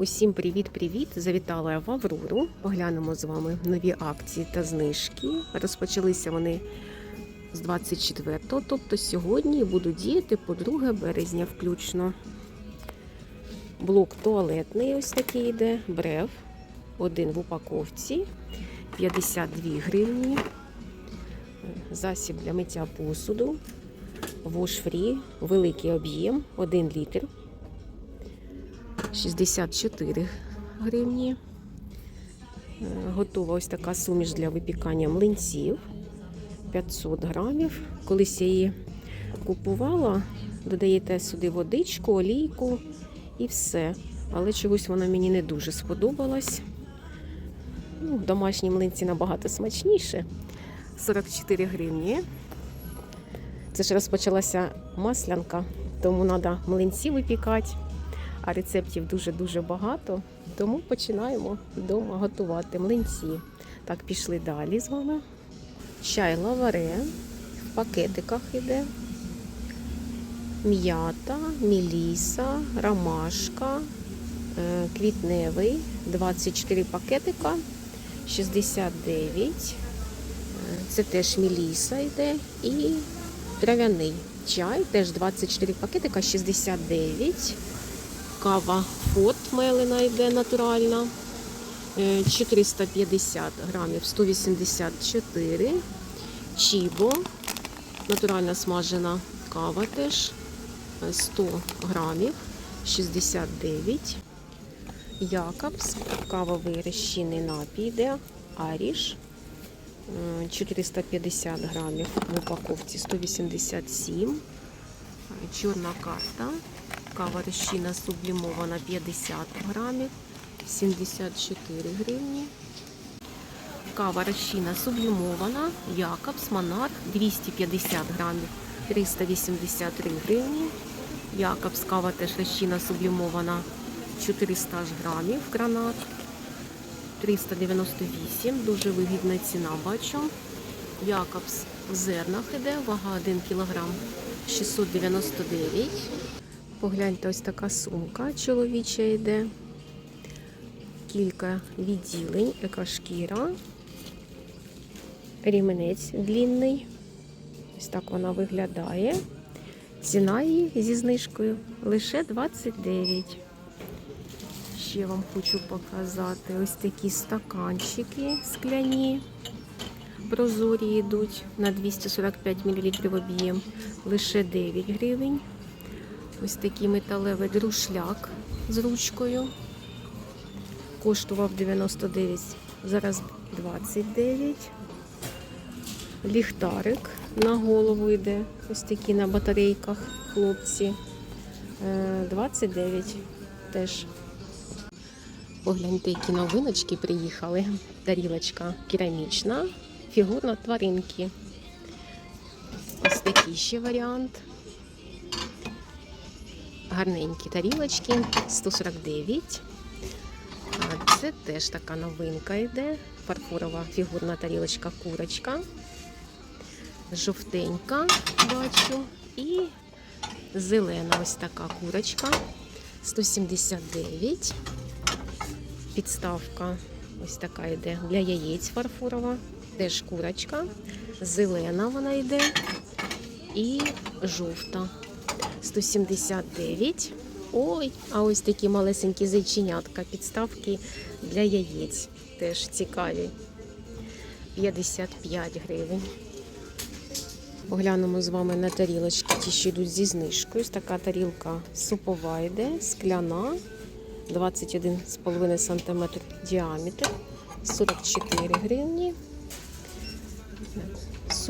Усім привіт-привіт! Завітала я в Аврору. Поглянемо з вами нові акції та знижки. Розпочалися вони з 24-го, тобто сьогодні будуть діяти по 2 березня включно. Блок туалетний ось такий йде, брев. Один в упаковці, 52 гривні. Засіб для миття посуду. Free, великий об'єм, 1 літр. 64 гривні. Е, Готова ось така суміш для випікання млинців. 500 грамів. Колись я її купувала, додаєте сюди водичку, олійку і все. Але чогось вона мені не дуже сподобалась. Ну, домашні млинці набагато смачніше. 44 гривні. Це ж розпочалася маслянка, тому треба млинці випікати а рецептів дуже-дуже багато. Тому починаємо вдома готувати млинці. Так, пішли далі з вами. Чай лаваре в пакетиках іде. М'ята, міліса, ромашка, е, квітневий, 24 пакетика, 69. Е, Це теж міліса йде і трав'яний чай, теж 24 пакетика, 69. Кава фот мелена йде натуральна. Е, 450 грамів, 184. Чібо. Натуральна смажена кава теж. е, 100 грамів, 69. Якобс. Кавовий розчинний напій йде. Аріш. Е, 450 грамів в упаковці 187. Е, Чорна карта. Кава розчина сублімована 50 грамів, 74 гривні. Кава розчина сублімована, Якобс, Монарх 250 грамів, 383 гривні. Якобс кава теж розчина сублімована 400 грамів, гранат 398, дуже вигідна ціна бачу. Якобс в зернах іде, вага 1 кг 699 Погляньте, ось така сумка чоловіча йде. Кілька відділень, екошкіра, ріменець длінний. Ось так вона виглядає. Ціна її зі знижкою лише 29. Ще вам хочу показати ось такі стаканчики скляні. Прозорі йдуть на 245 мл об'єм, лише 9 гривень. Ось такий металевий друшляк з ручкою. Коштував 99, зараз 29. Ліхтарик на голову йде. Ось такі на батарейках хлопці. Е, 29 теж. Погляньте, які новиночки приїхали. Тарілочка керамічна, фігурна тваринки. Ось такий ще варіант гарненькі тарілочки 149. А Це теж така новинка йде. Фарфорова фігурна тарілочка курочка. Жовтенька бачу. І зелена ось така курочка. 179. Підставка ось така йде для яєць фарфорова. Теж курочка. Зелена вона йде. І жовта. 179. Ой, а ось такі малесенькі зайченятка, підставки для яєць. Теж цікаві. 55 гривень. Поглянемо з вами на тарілочки, ті, що йдуть зі знижкою. Така тарілка супова йде, скляна, 21,5 см діаметр, 44 гривні.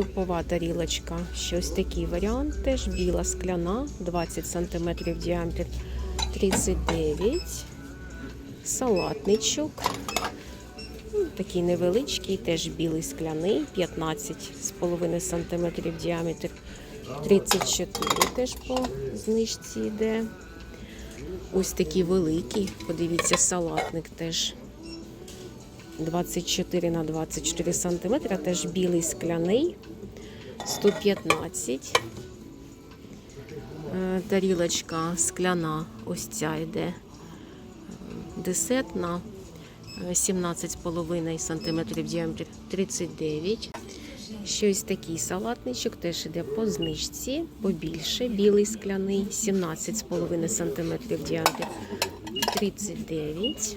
Супова тарілочка, щось такий варіант, теж біла скляна, 20 см діаметр 39. Салатничок. Ну, Такий невеличкий, теж білий скляний, 15,5 см діаметр 34 теж по знижці йде. Ось такий великий, подивіться, салатник теж 24 на 24 см, теж білий скляний, 115. Е, Тарілочка скляна, ось ця йде десерт на е, 17,5 см діаметр 39. Щось такий салатничок теж іде по знижці, побільше, білий скляний, 17,5 см діаметр 39.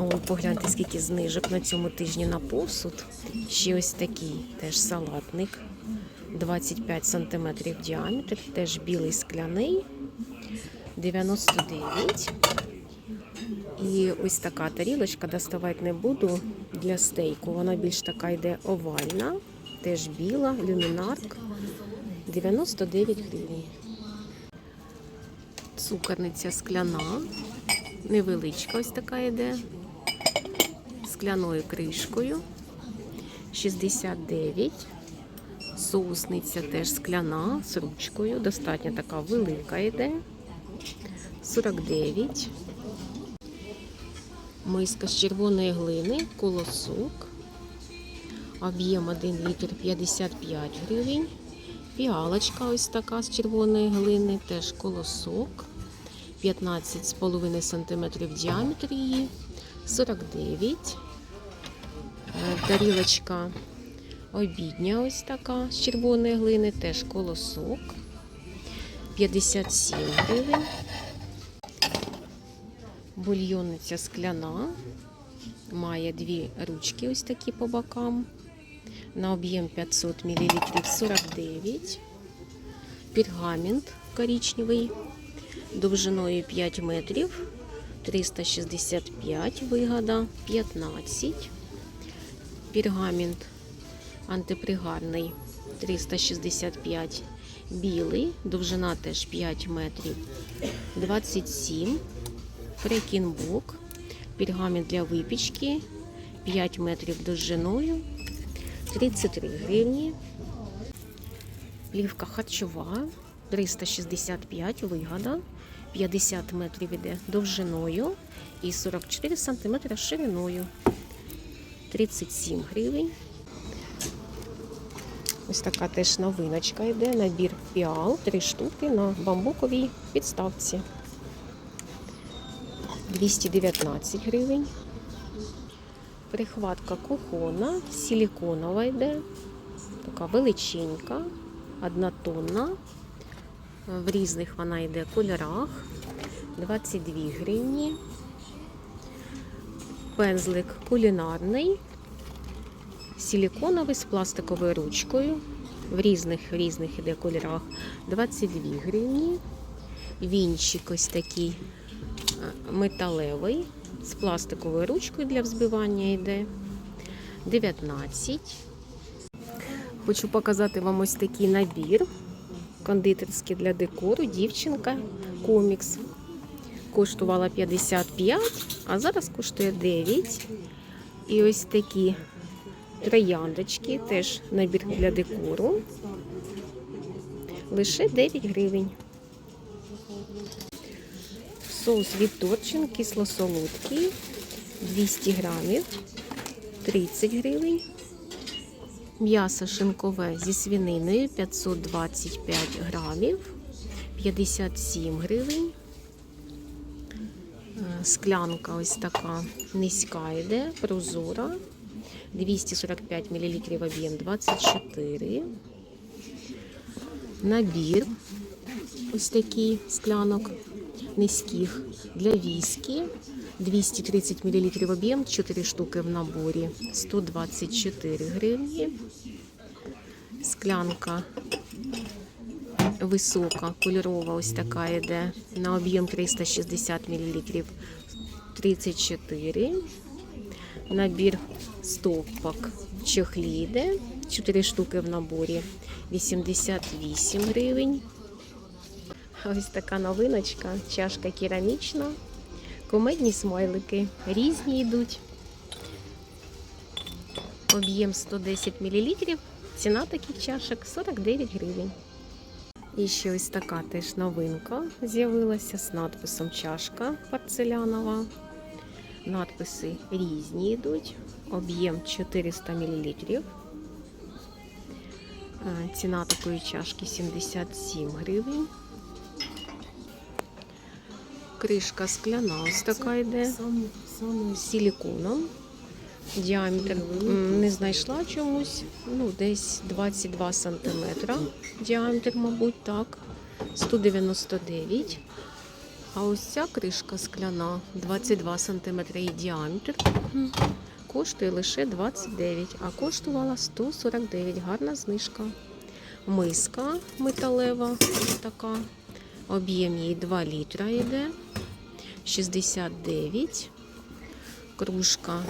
О, погляньте, скільки знижок на цьому тижні на посуд. Ще ось такий теж салатник. 25 см діаметр, теж білий скляний, 99. І ось така тарілочка доставати не буду для стейку. Вона більш така йде овальна, теж біла, люмінарк, 99 гривень. Цукорниця скляна, невеличка ось така йде, скляною кришкою, 69. Соусниця теж скляна з ручкою, достатньо така велика йде, 49. Миска з червоної глини, колосок. Об'єм 1 літр 55 гривень. Піалочка ось така з червоної глини, теж колосок. 15,5 см діаметр її, 49. Е, Тарілочка обідня ось така з червоної глини, теж колосок. 57 гривень. Бульйонниця скляна. Має дві ручки ось такі по бокам. На об'єм 500 мл 49. Пергамент коричневий довжиною 5 метрів. 365 вигода 15. Пергамент антипригарний 365 білий, довжина теж 5 метрів 27. Фрекінбок, пергамент для випічки 5 метрів довжиною 33 гривні. Плівка харчова 365 вигода, 50 метрів іде довжиною і 44 см шириною. 37 гривень. Ось така теж новиночка йде. Набір піал, 3 штуки на бамбуковій підставці. 219 гривень. Прихватка кухона, силіконова йде. Така величенька, однотонна. В різних вона йде кольорах. 22 гривні. Пензлик кулінарний, силіконовий з пластиковою ручкою. В різних різних іде кольорах. 22 гривні. Вінчик ось такий е, металевий з пластиковою ручкою для взбивання йде. 19. Хочу показати вам ось такий набір кондитерський для декору. Дівчинка комікс. Коштувала 55, а зараз коштує 9. І ось такі трояндочки, теж набір для декору. Лише 9 гривень. Соус від Торчин кисло-солодкий 200 грамів, 30 гривень. М'ясо шинкове зі свининою 525 грамів, 57 гривень. Е, Склянка ось така низька йде, прозора. 245 мл об'єм 24. Набір ось такий склянок низьких для віскі. 230 мл об'єм, 4 штуки в наборі, 124 гривні. Склянка висока, кольорова, ось така йде. На об'єм 360 мл 34. Набір стовпок чохлі йде, 4 штуки в наборі, 88 гривень. Ось така новиночка, чашка керамічна. Комедні смайлики різні йдуть. Об'єм 110 мл. Ціна таких чашок 49 гривень. І ще ось така теж новинка з'явилася з надписом чашка порцелянова. Надписи різні йдуть. Об'єм 400 мл. Ціна такої чашки 77 гривень. Кришка скляна, ось така йде. З силіконом. Діаметр не знайшла чомусь. Ну, десь 22 см. Діаметр, мабуть, так. 199. А ось ця кришка скляна 22 см і діаметр. Коштує лише 29, а коштувала 149. Гарна знижка. Миска металева, така. Об'єм її 2 літра йде. 69. Кружка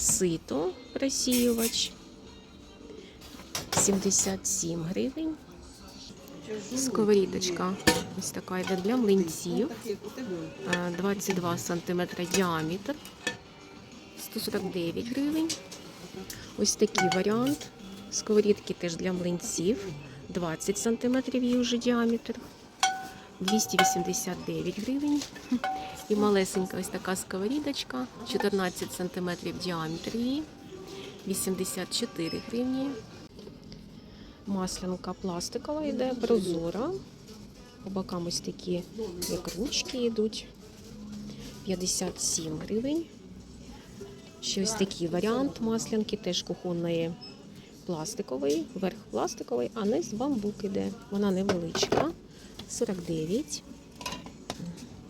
сито просіювач 77 гривень. Сковорідочка ось така йде для млинців. Е, 22 см діаметр 149 гривень. Ось такий варіант. Сковорідки теж для млинців 20 см її вже діаметр 289 гривень. І малесенька ось така сковорідочка, 14 см діаметр її, 84 гривні. Маслянка пластикова йде, прозора. По бокам ось такі, як ручки йдуть. 57 гривень. Ще ось такий варіант маслянки, теж кухонної пластикової, верх пластиковий, а низ бамбук іде. Вона невеличка. 49.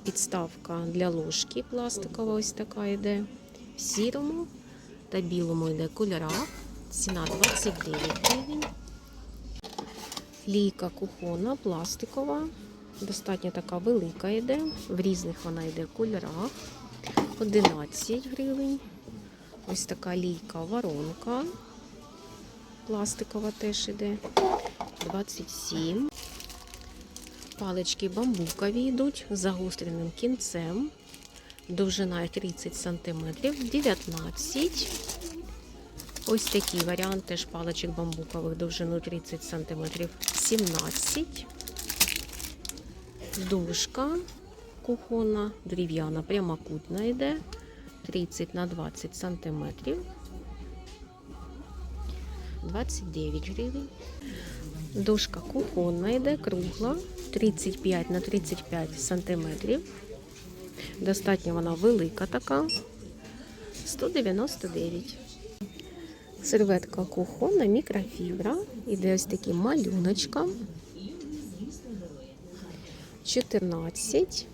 Підставка для ложки пластикова, ось така йде. В сірому та білому йде кольорах. Ціна 29 гривень. Лійка кухона пластикова. Достатньо така велика йде. В різних вона йде кольорах. 11 гривень. Ось така лійка воронка. Пластикова теж йде. 27. Палички бамбукові йдуть з загостреним кінцем. Довжина 30 см, 19. Ось такий варіант теж паличок бамбукових довжиною 30 см, 17. Дужка кухонна, дерев'яна, прямокутна йде. 30 на 20 см. 29 гривень. Дошка кухонна йде, кругла, 35 на 35 сантиметрів. Достатньо вона велика така. 199. Серветка кухонна, мікрофібра. Іде ось таким малюночком. 14.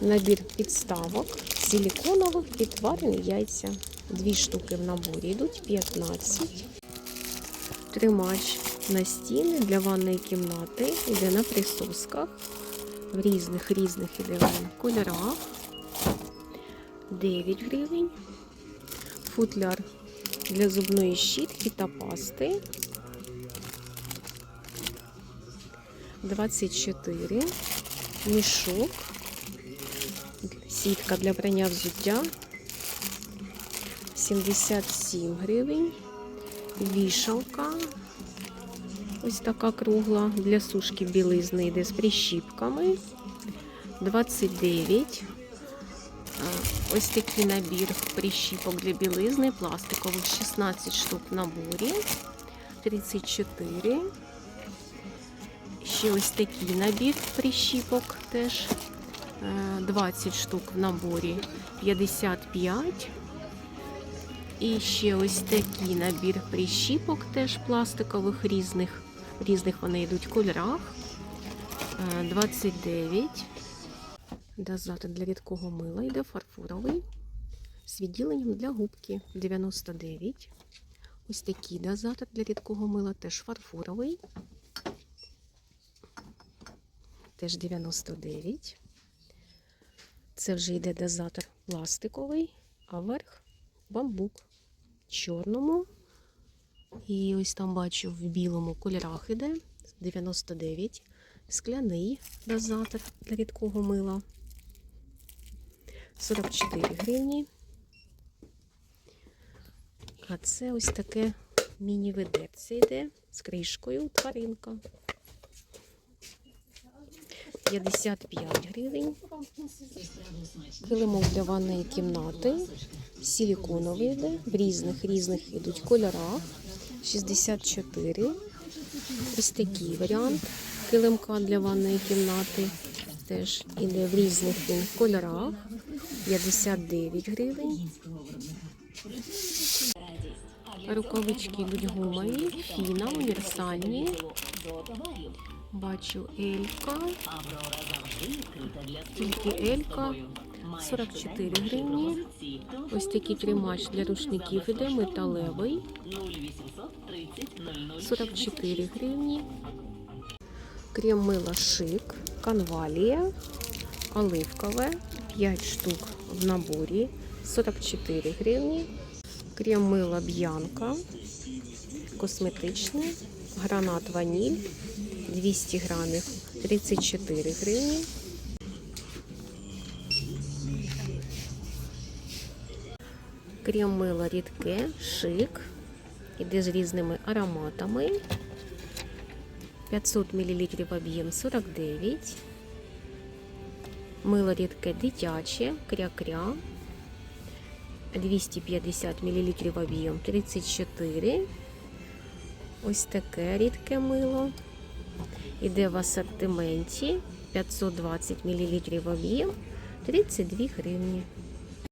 Набір підставок силіконових підварені яйця. Дві штуки в наборі йдуть 15. Тримач на стіни для ванної кімнати. Іде на присосках. В різних різних кольорах. 9 гривень. Футляр для зубної щітки та пасти. 24. Мішок. Сітка для прання взуття. 77 гривень. Вішалка. Ось така кругла для сушки білизни йде з прищіпками. 29. Ось такий набір прищіпок для білизни, пластикових 16 штук в наборі. 34. Ще ось такий набір прищіпок теж. е, 20 штук в наборі 55. І ще ось такий набір прищіпок, теж пластикових різних. Різних вони йдуть кольорах. Е, 29. Дозатор для рідкого мила йде фарфоровий. З відділенням для губки 99. Ось такий дозатор для рідкого мила теж фарфоровий. Теж 99. Це вже йде дозатор пластиковий, а верх бамбук чорному. І ось там бачу в білому кольорах іде 99. Скляний дозатор для рідкого мила. 44 гривні. А це ось таке міні-ведерце йде з кришкою тваринка. 55 гривень. Килимок для ванної кімнати. Силіконовий йде. В різних різних йдуть кольорах. 64. Ось такий варіант килимка для ванної кімнати. теж іде в різних він кольорах. 59 гривень. Рукавички йдуть гумові, фіна, універсальні. Бачу Елька. Тільки Елька. 44 гривні. Ось такий тримач для рушників іде металевий. 44 гривні. Крем мила шик, канвалія, оливкове, 5 штук в наборі, 44 гривні. Крем мила б'янка, косметичне, гранат ваніль, 200 грамів, 34 гривні. Крем мила рідке, шик, іде з різними ароматами. 500 мл об'єм 49. Мило рідке дитяче, кря-кря. 250 мл об'єм 34. Ось таке рідке мило. Іде в асортименті 520 мл об'єм 32 гривні.